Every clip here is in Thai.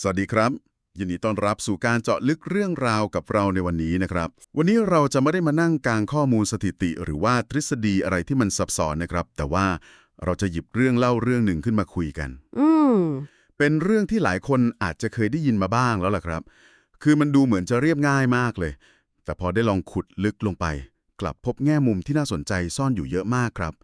สวัสดีครับ ยินดีต้อนรับสู่การเจาะลึกเรื่องราวกับเราในวันนี้นะครับ วันนี้เราจะไม่ได้มานั่งกางข้อมูลสถิติ หรือว่าทฤษฎีอะไรที่มันซับซ้อนนะครับ แต่ว่าเราจะหยิบเรื่องเล่าเรื่องหนึ่งขึ้นมาคุยกัน อืมเป็นเรื่องที่หลายคนอาจจะเคยได้ยินมาบ้างแล้วล่ะครับ คือมันดูเหมือนจะเรียบง่ายมากเลย แต่พอได้ลองขุดลึกลงไป กลับพบแง่มุมที่น่าสนใจซ่อนอยู่เยอะมากครับ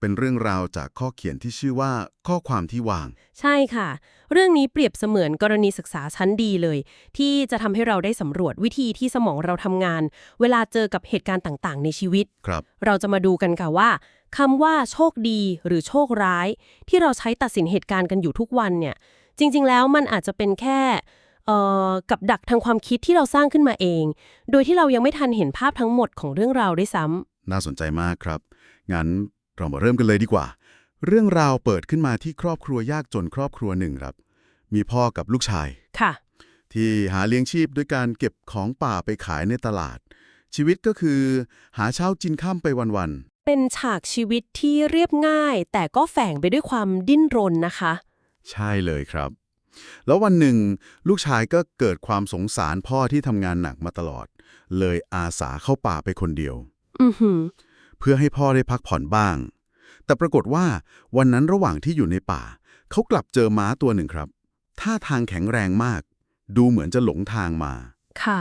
เป็นเรื่องราวจากข้อเขียนที่ชื่อว่าข้อความที่วาง ใช่ค่ะ เรื่องนี้เปรียบเสมือนกรณีศึกษาชั้นดีเลย ที่จะทำให้เราได้สำรวจวิธีที่สมองเราทำงาน เวลาเจอกับเหตุการณ์ต่างๆ ในชีวิต ครับ เราจะมาดูกันค่ะว่าคำว่าโชคดีหรือโชคร้าย ที่เราใช้ตัดสินเหตุการณ์กันอยู่ทุกวันเนี่ย จริง ๆ แล้วมันอาจจะเป็นแค่เอ่อกับดักทางความคิดที่เราสร้างขึ้นมาเอง โดยที่เรายังไม่ทันเห็นภาพทั้งหมดของเรื่องราวด้วยซ้ำ น่าสนใจมากครับ งั้น เรามาเริ่มกันเลยดีกว่า เรื่องราวเปิดขึ้นมาที่ครอบครัวยากจนครอบครัวหนึ่งครับ มีพ่อกับลูกชาย ค่ะ ที่หาเลี้ยงชีพด้วยการเก็บของป่าไปขายในตลาด ชีวิตก็คือ หาเช้ากินข้ามไปวันเป็นฉากชีวิตที่เรียบง่าย แต่ก็แฝงไปด้วยความดิ้นรนนะคะ ๆ ใช่เลยครับ แล้ววันหนึ่ง ลูกชายก็เกิดความสงสารพ่อที่ทำงานหนักมาตลอด เลยอาสาเข้าป่าไปคนเดียว อือหือ เพื่อให้พ่อได้พักผ่อนบ้าง แต่ปรากฏว่าวันนั้นระหว่างที่อยู่ในป่า เขากลับเจอม้าตัวหนึ่งครับท่าทางแข็งแรงมาก ดูเหมือนจะหลงทางมา ค่ะ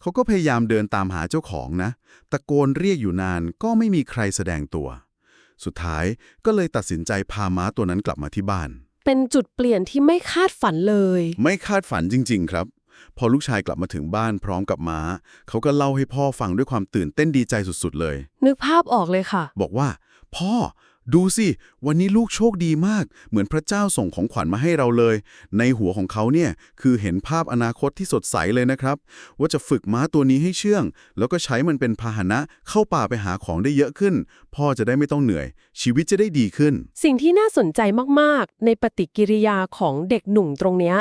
เขาก็พยายามเดินตามหาเจ้าของนะ ตะโกนเรียกอยู่นานก็ไม่มีใครแสดงตัว สุดท้ายก็เลยตัดสินใจพาม้าตัวนั้นกลับมาที่บ้าน เป็นจุดเปลี่ยนที่ไม่คาดฝันเลย ไม่คาดฝันจริง ๆ ครับ พอลูกชายกลับมาถึงบ้านพร้อมกับม้า เขาก็เล่าให้พ่อฟังด้วยความตื่นเต้นดีใจสุดๆเลย นึกภาพออกเลยค่ะ บอกว่า พ่อ ดูสิ วันนี้ลูกโชคดีมาก เหมือนพระเจ้าส่งของขวัญมาให้เราเลย ในหัวของเขาเนี่ยคือเห็นภาพอนาคตที่สดใสเลยนะครับ ว่าจะฝึกม้าตัวนี้ให้เชื่อง แล้วก็ใช้มันเป็นพาหนะเข้าป่าไปหาของได้เยอะขึ้น พ่อจะได้ไม่ต้องเหนื่อย ชีวิตจะได้ดีขึ้น สิ่งที่น่าสนใจมากๆ ในปฏิกิริยาของเด็กหนุ่มตรงเนี้ย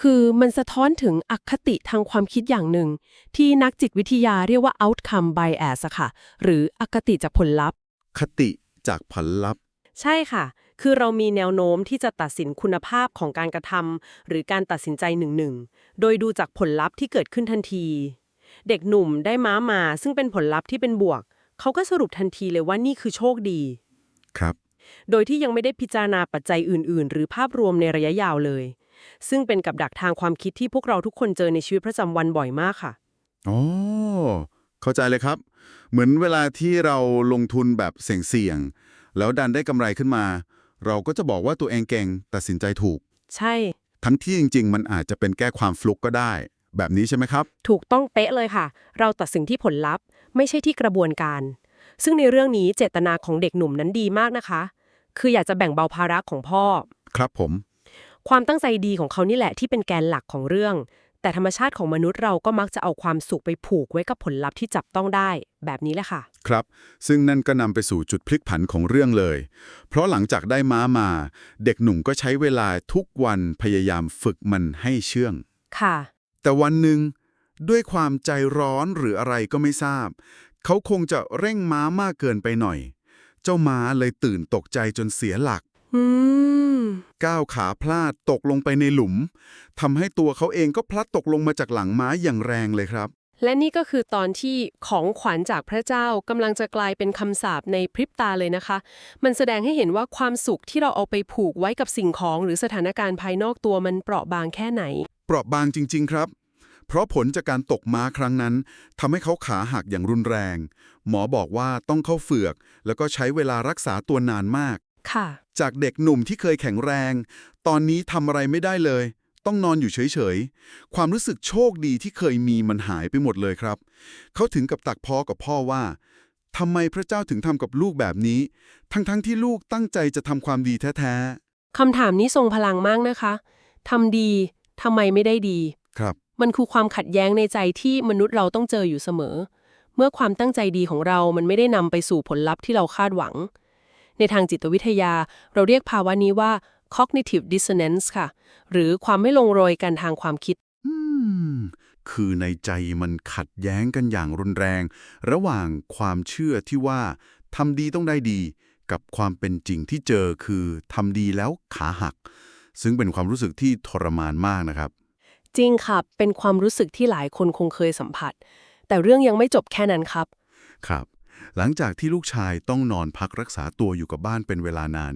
คือมันสะท้อนถึงอคติทางความคิดอย่างหนึ่ง ที่นักจิตวิทยาเรียกว่า outcome bias อะค่ะ หรืออคติจากผลลัพธ์ คติจากผลลัพธ์ ใช่ค่ะ คือเรามีแนวโน้มที่จะตัดสินคุณภาพของการกระทำหรือการตัดสินใจหนึ่งๆ โดยดูจากผลลัพธ์ที่เกิดขึ้นทันที เด็กหนุ่มได้ม้ามา ซึ่งเป็นผลลัพธ์ที่เป็นบวก เขาก็สรุปทันทีเลยว่านี่คือโชคดี ครับ โดยที่ยังไม่ได้พิจารณาปัจจัยอื่น ๆ หรือภาพรวมในระยะยาวเลย ซึ่งเป็นกับดักทางความคิดที่พวกเราทุกคนเจอในชีวิตประจำวันบ่อยมากค่ะ อ๋อ เข้าใจเลยครับ เหมือนเวลาที่เราลงทุนแบบเสี่ยงๆ แล้วดันได้กำไรขึ้นมา เราก็จะบอกว่าตัวเองเก่งตัดสินใจถูก ใช่ ทั้งที่จริง ๆ มันอาจจะเป็นแก้ความฟลุกก็ได้ แบบนี้ใช่ไหมครับ ถูกต้องเป๊ะเลยค่ะ เราตัดสินที่ผลลัพธ์ ไม่ใช่ที่กระบวนการ ซึ่งในเรื่องนี้เจตนาของเด็กหนุ่มนั้นดีมากนะคะ คืออยากจะแบ่งเบาภาระของพ่อ ครับผม ความตั้งใจดีของเขานี่แหละที่เป็นแกนหลักของเรื่อง แต่ธรรมชาติของมนุษย์เราก็มักจะเอาความสุขไปผูกไว้กับผลลัพธ์ที่จับต้องได้ แบบนี้แหละค่ะ ครับ ซึ่งนั่นก็นำไปสู่จุดพลิกผันของเรื่องเลย เพราะหลังจากได้ม้ามา เด็กหนุ่มก็ใช้เวลาทุกวันพยายามฝึกมันให้เชื่อง ค่ะ แต่วันหนึ่งด้วยความใจร้อนหรืออะไรก็ไม่ทราบ เขาคงจะเร่งม้ามากเกินไปหน่อย เจ้าม้าเลยตื่นตกใจจนเสียหลัก อืม ก้าวขาพลาดตกลงไปในหลุมทำให้ตัวเขาเองก็พลัดตกลงมาจากหลังม้าอย่างแรงเลยครับ และนี่ก็คือตอนที่ของขวัญจากพระเจ้ากำลังจะกลายเป็นคำสาปในพริบตาเลยนะคะ มันแสดงให้เห็นว่าความสุขที่เราเอาไปผูกไว้กับสิ่งของ หรือสถานการณ์ภายนอกตัวมันเปราะบางแค่ไหน เปราะบางจริง ๆ ครับเพราะผลจากการตกม้าครั้งนั้นทำให้เขาขาหักอย่างรุนแรง หมอบอกว่าต้องเข้าเฝือก แล้วก็ใช้เวลารักษาตัวนานมาก ค่ะ จากเด็กหนุ่มที่เคยแข็งแรง ตอนนี้ทำอะไรไม่ได้เลย ต้องนอนอยู่เฉยๆ ความรู้สึกโชคดีที่เคยมีมันหายไปหมดเลยครับ เขาถึงกับตักพ้อกับพ่อว่าทำไมพระเจ้าถึงทำกับลูกแบบนี้ ทั้งๆที่ลูกตั้งใจจะทำความดีแท้คำถามนี้ทรงพลังมากนะคะทำดีทำไมไม่ได้ดีๆครับ มันคือความขัดแย้งในใจที่มนุษย์เราต้องเจออยู่เสมอ เมื่อความตั้งใจดีของเรามันไม่ได้นำไปสู่ผลลัพธ์ที่เราคาดหวัง ในทางจิตวิทยา เราเรียกภาวะนี้ว่า cognitive dissonance ค่ะ หรือความไม่ลงรอยกันทางความคิด อืม คือในใจมันขัดแย้งกันอย่างรุนแรง ระหว่างความเชื่อที่ว่าทำดีต้องได้ดี กับความเป็นจริงที่เจอคือทำดีแล้วขาหัก ซึ่งเป็นความรู้สึกที่ทรมานมากนะครับ จริงค่ะ เป็นความรู้สึกที่หลายคนคงเคยสัมผัส แต่เรื่องยังไม่จบแค่นั้นครับ ครับ หลังจากที่ลูกชายต้องนอนพักรักษาตัวอยู่กับบ้านเป็นเวลานาน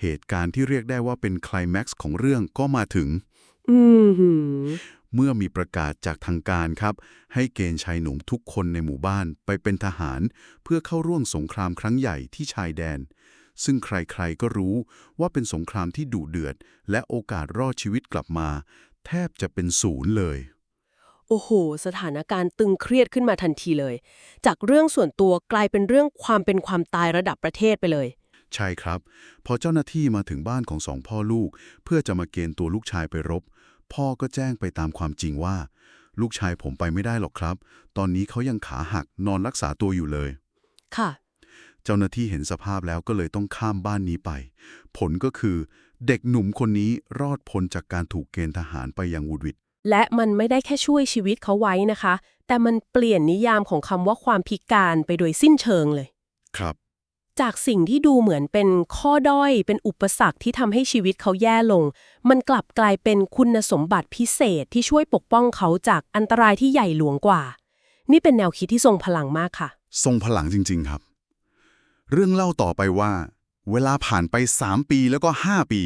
เหตุการณ์ที่เรียกได้ว่าเป็นไคลแม็กซ์ของเรื่องก็มาถึง อืมหือเมื่อมีประกาศจากทางการครับ ให้เกณฑ์ชายหนุ่มทุกคนในหมู่บ้านไปเป็นทหาร เพื่อเข้าร่วมสงครามครั้งใหญ่ที่ชายแดน ซึ่งใครๆก็รู้ว่าเป็นสงครามที่ดุเดือด และโอกาสรอดชีวิตกลับมา แทบจะเป็นศูนย์เลย โอ้โห สถานการณ์ตึงเครียดขึ้นมาทันทีเลย จากเรื่องส่วนตัวกลายเป็นเรื่องความเป็นความตายระดับประเทศไปเลย ใช่ครับ พอเจ้าหน้าที่มาถึงบ้านของสองพ่อลูก เพื่อจะมาเกณฑ์ตัวลูกชายไปรบ พ่อก็แจ้งไปตามความจริงว่า ลูกชายผมไปไม่ได้หรอกครับ ตอนนี้เขายังขาหักนอนรักษาตัวอยู่เลย ค่ะ เจ้าหน้าที่เห็นสภาพแล้วก็เลยต้องข้ามบ้านนี้ไป ผลก็คือ เด็กหนุ่มคนนี้รอดพ้นจากการถูกเกณฑ์ทหารไปยังวูดวิด และมันไม่ได้แค่ช่วยชีวิตเขาไว้นะคะ แต่มันเปลี่ยนนิยามของคำว่าความพิการไปโดยสิ้นเชิงเลย ครับ จากสิ่งที่ดูเหมือนเป็นข้อด้อยเป็นอุปสรรคที่ทำให้ชีวิตเขาแย่ลง มันกลับกลายเป็นคุณสมบัติพิเศษที่ช่วยปกป้องเขาจากอันตรายที่ใหญ่หลวงกว่า นี่เป็นแนวคิดที่ทรงพลังมากค่ะ ทรงพลังจริง ๆ ครับ เรื่องเล่าต่อไปว่า เวลาผ่านไป 3 ปีแล้วก็ 5 ปี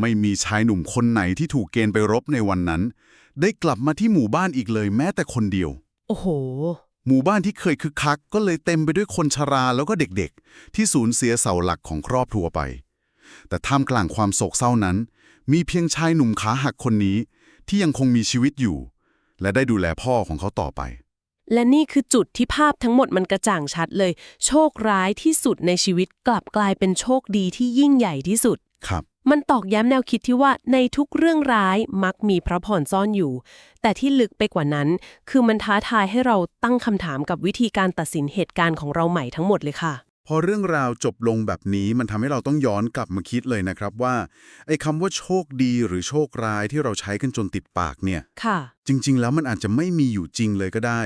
ไม่มีชายหนุ่มคนไหนที่ถูกเกณฑ์ไปรบในวันนั้น ได้กลับมาที่หมู่บ้านอีกเลยแม้แต่คนเดียว โอ้โห หมู่บ้านที่เคยคึกคัก ก็เลยเต็มไปด้วยคนชราแล้วก็เด็กๆ ที่สูญเสียเสาหลักของครอบครัวไป แต่ท่ามกลางความโศกเศร้านั้น มีเพียงชายหนุ่มขาหักคนนี้ ที่ยังคงมีชีวิตอยู่ และได้ดูแลพ่อของเขาต่อไป และนี่คือจุดที่ภาพทั้งหมดมันกระจ่างชัดเลย โชคร้ายที่สุดในชีวิตกลับกลายเป็นโชคดีที่ยิ่งใหญ่ที่สุดครับ มันตอกย้ำแนวคิดที่ว่าในทุกเรื่องร้ายมักมีพระพรซ่อนอยู่ แต่ที่ลึกไปกว่านั้น คือมันท้าทายให้เราตั้งคำถามกับวิธีการตัดสินเหตุการณ์ของเราใหม่ทั้งหมดเลยค่ะ พอเรื่องราวจบลงแบบนี้มันทำให้เราต้องย้อนกลับมาคิดเลยนะครับว่าไอ้คำว่าโชคดีหรือโชคร้ายที่เราใช้กันจนติดปากเนี่ย ค่ะ จริง ๆ แล้วมันอาจจะไม่มีอยู่จริงเลยก็ได้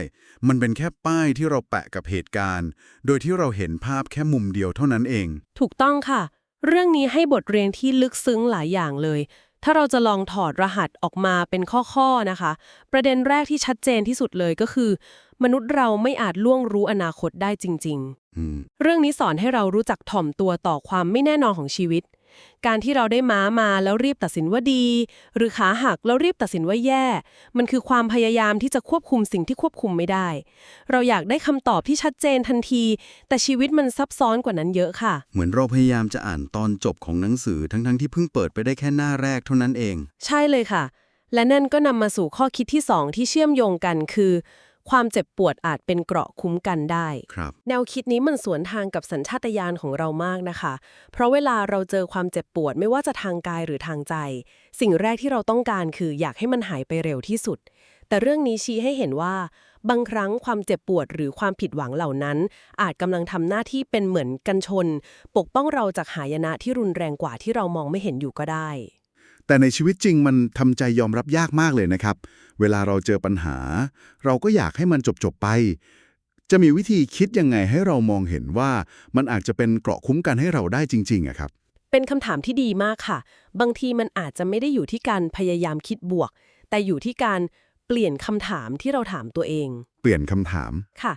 มันเป็นแค่ป้ายที่เราแปะกับเหตุการณ์ โดยที่เราเห็นภาพแค่มุมเดียวเท่านั้นเอง ถูกต้องค่ะ เรื่องนี้ให้บทเรียนที่ลึกซึ้งหลายอย่างเลย ถ้าเราจะลองถอดรหัสออกมาเป็นข้อๆนะคะ ประเด็นแรกที่ชัดเจนที่สุดเลยก็คือ มนุษย์เราไม่อาจล่วงรู้อนาคตได้จริงๆอืมเรื่องนี้สอนให้เรารู้จักถ่อมตัวต่อความไม่แน่นอนของชีวิต การที่เราได้ม้ามาแล้วรีบตัดสินว่าดี หรือขาหักแล้วรีบตัดสินว่าแย่ มันคือความพยายามที่จะควบคุมสิ่งที่ควบคุมไม่ได้ เราอยากได้คำตอบที่ชัดเจนทันที แต่ชีวิตมันซับซ้อนกว่านั้นเยอะค่ะ เหมือนเราพยายามจะอ่านตอนจบของหนังสือทั้งๆที่เพิ่งเปิดไปได้แค่หน้าแรกเท่านั้นเอง ใช่เลยค่ะ และนั่นก็นำมาสู่ข้อคิดที่สองที่เชื่อมโยงกันคือ ความเจ็บปวดอาจเป็นเกราะคุ้มกันได้ ครับแนวคิดนี้มันสวนทางกับสัญชาตญาณของเรามากนะคะ เพราะเวลาเราเจอความเจ็บปวดไม่ว่าจะทางกายหรือทางใจ สิ่งแรกที่เราต้องการคืออยากให้มันหายไปเร็วที่สุด แต่เรื่องนี้ชี้ให้เห็นว่า บางครั้งความเจ็บปวดหรือความผิดหวังเหล่านั้น อาจกำลังทำหน้าที่เป็นเหมือนกันชน ปกป้องเราจากหายนะที่รุนแรงกว่าที่เรามองไม่เห็นอยู่ก็ได้ แต่ในชีวิตจริงมันทำใจยอมรับยากมากเลยนะครับ เวลาเราเจอปัญหา เราก็อยากให้มันจบๆไป จะมีวิธีคิดยังไงให้เรามองเห็นว่ามันอาจจะเป็นเกราะคุ้มกันให้เราได้จริงๆอะครับเป็นคำถามที่ดีมากค่ะ บางทีมันอาจจะไม่ได้อยู่ที่การพยายามคิดบวก แต่อยู่ที่การเปลี่ยนคำถามที่เราถามตัวเอง เปลี่ยนคำถามค่ะ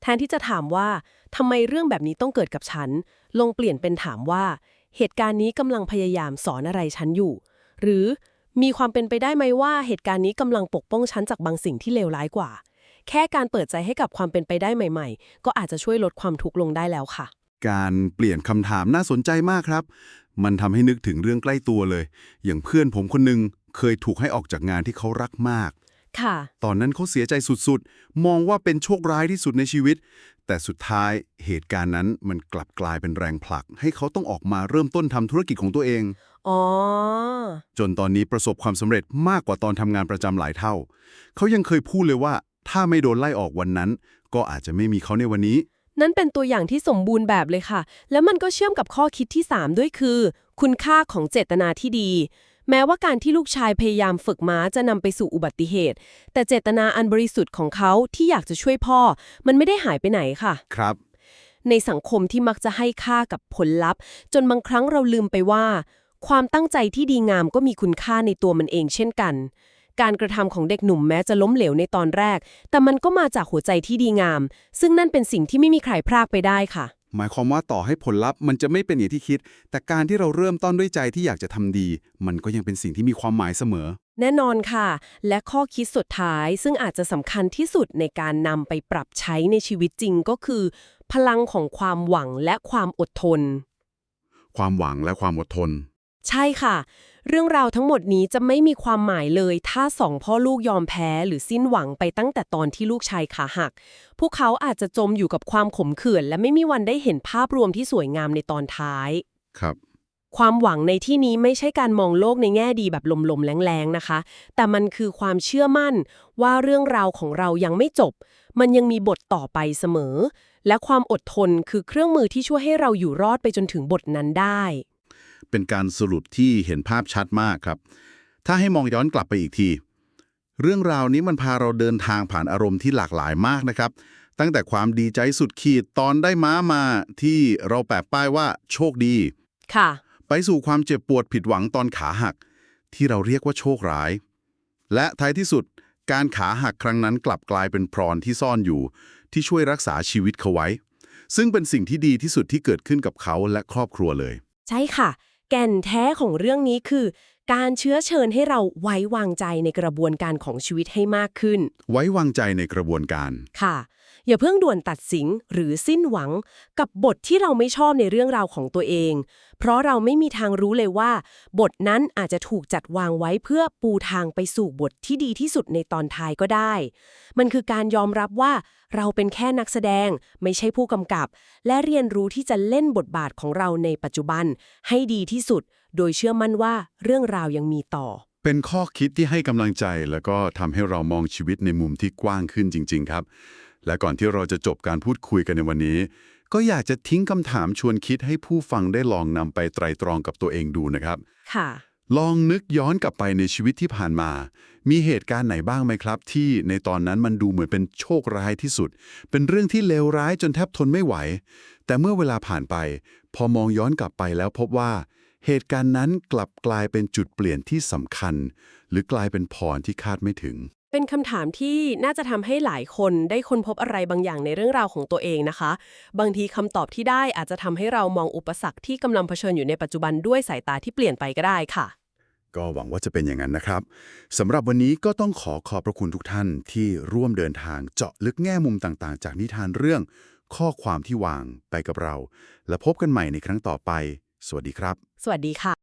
แทนที่จะถามว่าทำไมเรื่องแบบนี้ต้องเกิดกับฉันลองเปลี่ยนเป็นถามว่า เหตุการณ์นี้กำลังพยายามสอนอะไรฉันอยู่ หรือมีความเป็นไปได้ไหมว่าเหตุการณ์นี้กำลังปกป้องฉันจากบางสิ่งที่เลวร้ายกว่า แค่การเปิดใจให้กับความเป็นไปได้ใหม่ ๆ ก็อาจจะช่วยลดความทุกข์ลงได้แล้วค่ะ การเปลี่ยนคำถามน่าสนใจมากครับ มันทำให้นึกถึงเรื่องใกล้ตัวเลย อย่างเพื่อนผมคนหนึ่งเคยถูกให้ออกจากงานที่เขารักมาก ค่ะ ตอนนั้นเขาเสียใจสุดๆ มองว่าเป็นโชคร้ายที่สุดในชีวิต แต่สุดท้ายเหตุการณ์นั้นมันกลับกลายเป็นแรงผลัก ให้เขาต้องออกมาเริ่มต้นทำธุรกิจของตัวเอง อ๋อ จนตอนนี้ประสบความสำเร็จมากกว่าตอนทำงานประจำหลายเท่า เขายังเคยพูดเลยว่า ถ้าไม่โดนไล่ออกวันนั้น ก็อาจจะไม่มีเขาในวันนี้ นั่นเป็นตัวอย่างที่สมบูรณ์แบบเลยค่ะ แล้วมันก็เชื่อมกับข้อคิดที่ 3 ด้วยคือ คุณค่าของเจตนาที่ดี แม้ว่าการที่ลูกชายพยายามฝึกม้าจะนำไปสู่อุบัติเหตุ แต่เจตนาอันบริสุทธิ์ของเขาที่อยากจะช่วยพ่อ มันไม่ได้หายไปไหนค่ะ ครับ ในสังคมที่มักจะให้ค่ากับผลลัพธ์ จนบางครั้งเราลืมไปว่า ความตั้งใจที่ดีงามก็มีคุณค่าในตัวมันเองเช่นกัน การกระทำของเด็กหนุ่มแม้จะล้มเหลวในตอนแรก แต่มันก็มาจากหัวใจที่ดีงาม ซึ่งนั่นเป็นสิ่งที่ไม่มีใครพรากไปได้ค่ะ หมายความว่าต่อให้ผลลัพธ์มันจะไม่เป็นอย่างที่คิด แต่การที่เราเริ่มต้นด้วยใจที่อยากจะทำดี มันก็ยังเป็นสิ่งที่มีความหมายเสมอ แน่นอนค่ะ และข้อคิดสุดท้ายซึ่งอาจจะสำคัญที่สุดในการนำไปปรับใช้ในชีวิตจริงก็คือ พลังของความหวังและความอดทน ความหวังและความอดทน ใช่ค่ะ เรื่องราวทั้งหมดนี้จะไม่มีความหมายเลย ถ้าสองพ่อลูกยอมแพ้หรือสิ้นหวังไปตั้งแต่ตอนที่ลูกชายขาหัก พวกเขาอาจจะจมอยู่กับความขมขื่นและไม่มีวันได้เห็นภาพรวมที่สวยงามในตอนท้าย ครับ ความหวังในที่นี้ไม่ใช่การมองโลกในแง่ดีแบบลมๆแรงๆนะคะ แต่มันคือความเชื่อมั่นว่าเรื่องราวของเรายังไม่จบ มันยังมีบทต่อไปเสมอ และความอดทนคือเครื่องมือที่ช่วยให้เราอยู่รอดไปจนถึงบทนั้นได้ เป็นการสรุปที่เห็นภาพชัดมากครับ ถ้าให้มองย้อนกลับไปอีกที เรื่องราวนี้มันพาเราเดินทางผ่านอารมณ์ที่หลากหลายมากนะครับ ตั้งแต่ความดีใจสุดขีดตอนได้ม้ามาที่เราแปะป้ายว่าโชคดี ค่ะ ไปสู่ความเจ็บปวดผิดหวังตอนขาหัก ที่เราเรียกว่าโชคร้าย และท้ายที่สุดการขาหักครั้งนั้นกลับกลายเป็นพรที่ซ่อนอยู่ ที่ช่วยรักษาชีวิตเขาไว้ ซึ่งเป็นสิ่งที่ดีที่สุดที่เกิดขึ้นกับเขาและครอบครัวเลย ใช่ค่ะ แก่นแท้ของเรื่องนี้คือ การเชื้อเชิญให้เราไว้วางใจในกระบวนการของชีวิตให้มากขึ้น ไว้วางใจในกระบวนการ ค่ะ อย่าเพิ่งด่วนตัดสินหรือสิ้นหวังกับบทที่เราไม่ชอบในเรื่องราวของตัวเอง เพราะเราไม่มีทางรู้เลยว่า บทนั้นอาจจะถูกจัดวางไว้เพื่อปูทางไปสู่บทที่ดีที่สุดในตอนท้ายก็ได้ มันคือการยอมรับว่าเราเป็นแค่นักแสดง ไม่ใช่ผู้กำกับ และเรียนรู้ที่จะเล่นบทบาทของเราในปัจจุบัน ให้ดีที่สุด โดยเชื่อมั่นว่าเรื่องราวยังมีต่อเป็นข้อคิดที่ให้กำลังใจแล้วก็ทำให้เรามองชีวิตในมุมที่กว้างขึ้นจริง ๆ ครับ และก่อนที่เราจะจบการพูดคุยกันในวันนี้ ก็อยากจะทิ้งคำถามชวนคิดให้ผู้ฟังได้ลองนำไปไตรตรองกับตัวเองดูนะครับ ค่ะ ลองนึกย้อนกลับไปในชีวิตที่ผ่านมา มีเหตุการณ์ไหนบ้างไหมครับ ที่ในตอนนั้นมันดูเหมือนเป็นโชคร้ายที่สุด เป็นเรื่องที่เลวร้ายจนแทบทนไม่ไหว แต่เมื่อเวลาผ่านไป พอมองย้อนกลับไปแล้วพบว่า เหตุการณ์นั้นกลับกลายเป็นจุดเปลี่ยนที่สำคัญ หรือกลายเป็นพรที่คาดไม่ถึง เป็นคำถามที่น่าจะทำให้หลายคนได้ค้นพบอะไรบางอย่างในเรื่องราวของตัวเองนะคะ บางทีคำตอบที่ได้อาจจะทำให้เรามองอุปสรรคที่กำลังเผชิญอยู่ในปัจจุบันด้วยสายตาที่เปลี่ยนไปก็ได้ค่ะ ก็หวังว่าจะเป็นอย่างนั้นนะครับสำหรับวันนี้ก็ต้องขอขอบพระคุณทุกท่านที่ร่วมเดินทางเจาะลึกแง่มุมต่างๆ จากนิทานเรื่อง ข้อความที่วางไปกับเรา และพบกันใหม่ในครั้งต่อไป สวัสดีครับ สวัสดีค่ะ